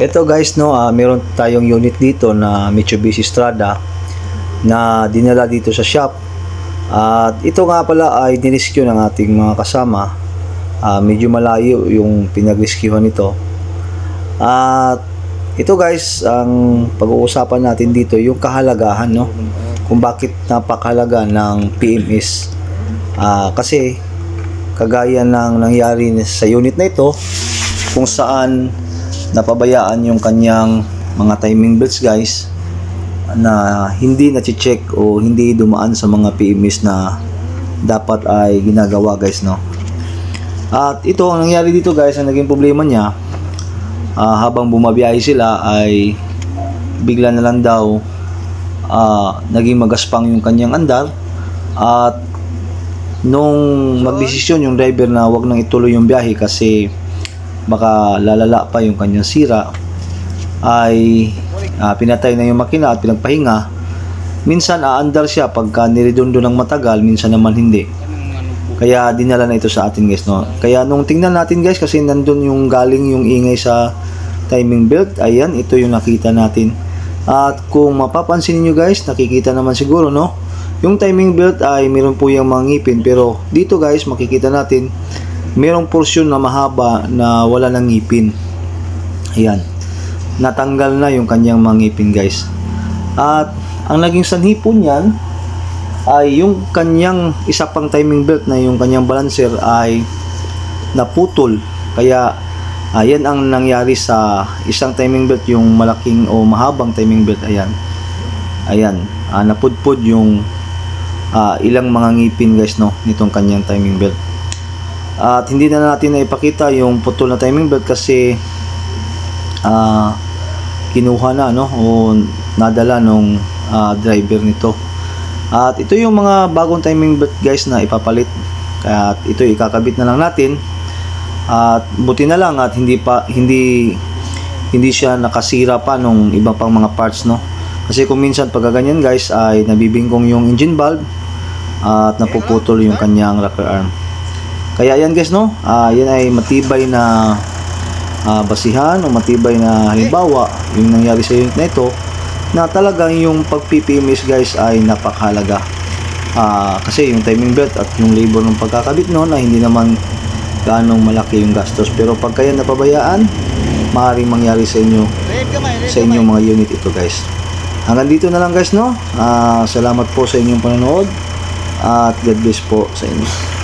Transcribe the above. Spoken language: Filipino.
Ito guys no, ah, meron tayong unit dito na Mitsubishi Strada na dinala dito sa shop. At ito nga pala ay nirescue ng ating mga kasama. Ah, medyo malayo yung pinagrescuehan nito. At ito guys, ang pag-uusapan natin dito yung kahalagahan no. Kung bakit napakahalaga ng PMS. Ah, kasi kagaya ng nangyari sa unit na ito kung saan napabayaan yung kanyang mga timing belts guys na hindi na check o hindi dumaan sa mga PMS na dapat ay ginagawa guys no? At ito ang nangyari dito guys ang naging problema niya ah, habang bumabiyahe sila ay bigla na lang daw ah, naging magaspang yung kanyang andar at nung magdesisyon yung driver na wag nang ituloy yung biyahe kasi baka lalala pa yung kanyang sira ay ah, pinatay na yung makina at pinagpahinga. Minsan aandar siya pagka niredondo ng matagal minsan naman hindi. Kaya dinala na ito sa atin guys no? Kaya nung tingnan natin guys kasi nandun yung galing yung ingay sa timing belt ayan ito yung nakita natin. At kung mapapansin niyo guys nakikita naman siguro no? Yung timing belt ay meron po yung mga ngipin pero dito guys makikita natin merong porsyon na mahaba na wala ng ngipin. Ayan. Natanggal na yung kanyang mga ngipin guys. At ang naging sanhi po niyan ay yung kanyang isa pang timing belt na yung kanyang balancer ay naputol. Kaya ayan ang nangyari sa isang timing belt yung malaking o mahabang timing belt. Ayan. Ayan. Ah, napudpod yung ah, ilang mga ngipin guys no nitong kanyang timing belt at hindi na natin na ipakita yung putol na timing belt kasi ah kinuha na no? O nadala nung ah, driver nito. At ito yung mga bagong timing belt guys na ipapalit. At ito ikakabit na lang natin. At buti na lang at hindi pa hindi hindi siya nakasira pa nung iba pang mga parts no? Kasi kung minsan pag ganyan guys ay nabibingkong yung engine valve at napuputol yung kanyang rocker arm kaya yan guys no? Ah yan ay matibay na ah, basihan o matibay na halimbawa yung nangyari sa unit na ito na talagang yung pag-PPMS guys ay napakahalaga. Ah, kasi yung timing belt at yung labor ng pagkakabit no na hindi naman ganong malaki yung gastos. Pero pagka yan napabayaan maaaring mangyari sa inyo sa inyong mga unit ito guys. Hanggang dito na lang guys no? Ah, salamat po sa inyong panonood at God bless po sa inyo